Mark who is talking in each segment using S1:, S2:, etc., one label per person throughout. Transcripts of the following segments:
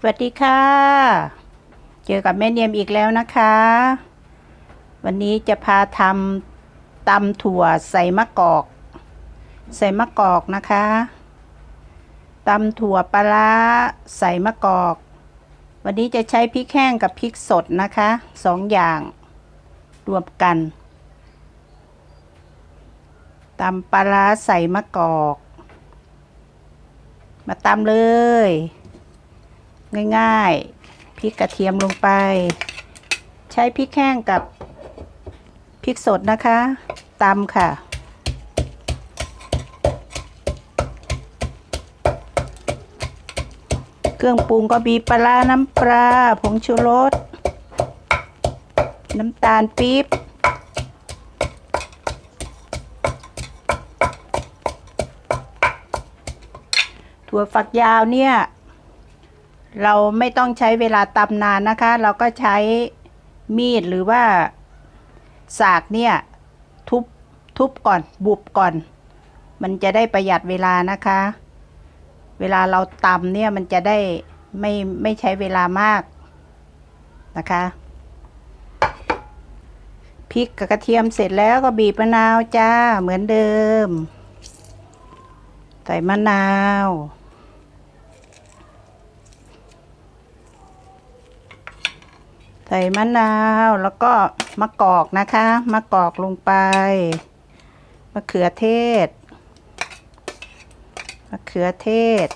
S1: สวัสดีค่ะ เจอกับแม่เนียมอีกแล้วนะคะ วันนี้จะพาทำตำถั่วใส่มะกอก ใส่มะกอกนะคะตำถั่วปลาใส่มะกอก วันนี้จะใช้พริกแห้งกับพริกสดนะคะสองอย่างรวมกันตำปลาร้าใส่มะกอก มาตำเลย ง่ายๆพริกกระเทียมลงไป ใช้พริกแห้งกับพริกสดนะคะตำค่ะ เครื่องปรุงก็มีปลาร้าน้ำปลาผงชูรส น้ำตาลปี๊บถั่วฝักยาวเนี่ย เราไม่ต้องใช้เวลาตำนานนะคะ เราก็ใช้มีดหรือว่าสากเนี่ยทุบทุบก่อนบุบก่อน มันจะได้ประหยัดเวลานะคะ เวลาเราตำเนี่ยมันจะได้ไม่ไม่ใช้เวลามากนะคะพริกกับกระเทียมเสร็จแล้วก็บีบมะนาวจ้าเหมือนเดิม ใส่มะนาว ใส่มะนาวแล้วก็มะกอกนะคะมะกอกลงไปมะเขือเทศมะเขือเทศ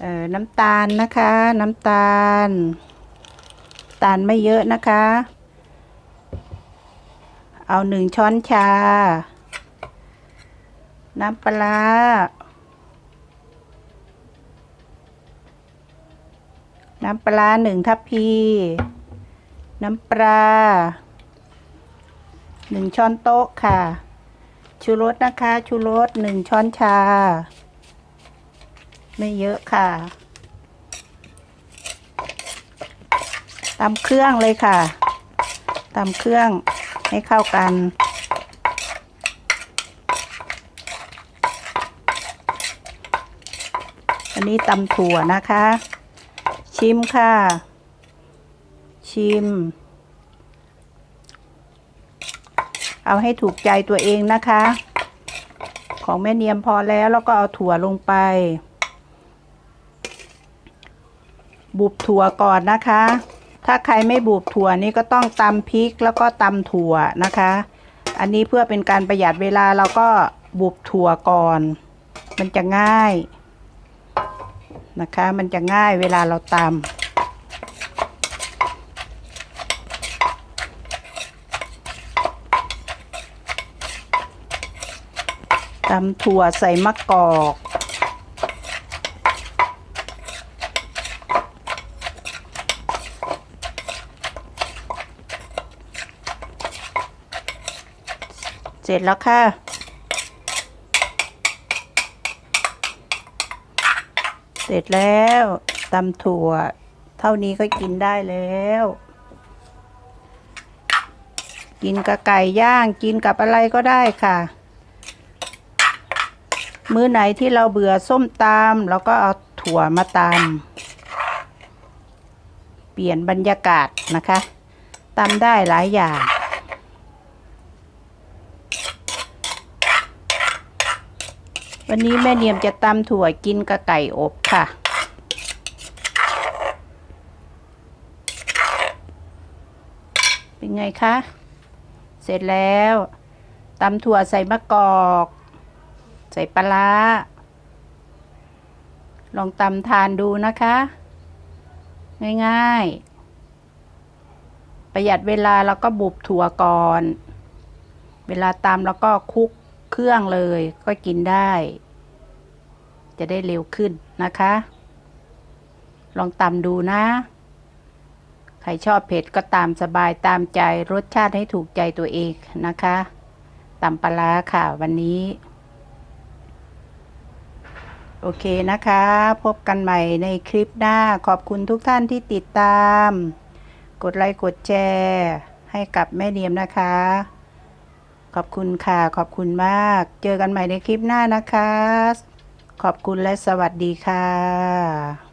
S1: เอ่อน้ำตาลนะคะ น้ำตาล ตาลไม่เยอะนะคะ เอาหนึ่งช้อนชา น้ำปลา น้ำปลาหนึ่งทัพพี น้ำปลาหนึ่งช้อนโต๊ะค่ะ ชูรสนะคะ ชูรสหนึ่งช้อนชา ไม่เยอะค่ะตำเครื่องเลยค่ะตำเครื่องให้เข้ากันอันนี้ตำถั่วนะคะ ชิมค่ะ ชิม เอาให้ถูกใจตัวเองนะคะ ของแม่เนียมพอแล้วแล้วก็เอาถั่วลงไป บุบถั่วก่อนนะคะ ถ้าใครไม่บุบถั่วนี่ก็ต้องตำพริกแล้วก็ตำถั่วนะคะ อันนี้เพื่อเป็นการประหยัดเวลาเราก็บุบถั่วก่อน มันจะง่าย นะคะ มันจะง่ายเวลาเราตำตำถั่วใส่มะกอกเสร็จแล้วค่ะ เสร็จแล้วตำถั่ว เท่านี้ก็กินได้แล้ว กินกับไก่ย่างกินกับอะไรก็ได้ค่ะ มื้อไหนที่เราเบื่อส้มตำเราก็เอาถั่วมาตำเปลี่ยนบรรยากาศนะคะตำได้หลายอย่าง วันนี้แม่เนียมจะตำถั่วกินกับไก่อบค่ะ เป็นไงคะ เสร็จแล้วตำถั่วใส่มะกอก ใส่ปลาลองตำทานดูนะคะ ง่ายๆ ประหยัดเวลาแล้วก็บุบถั่วก่อน เวลาตำแล้วก็คลุก เครื่องเลยก็กินได้ จะได้เร็วขึ้นนะคะ ลองตำดูนะ ใครชอบเผ็ดก็ตามสบายตามใจรสชาติให้ถูกใจตัวเองนะคะตำปลาค่ะวันนี้ โอเคนะคะ พบกันใหม่ในคลิปหน้าขอบคุณทุกท่านที่ติดตาม กดไลค์กดแชร์ให้กับแม่เนียมนะคะ ขอบคุณค่ะ ขอบคุณมาก เจอกันใหม่ในคลิปหน้านะคะ ขอบคุณและสวัสดีค่ะ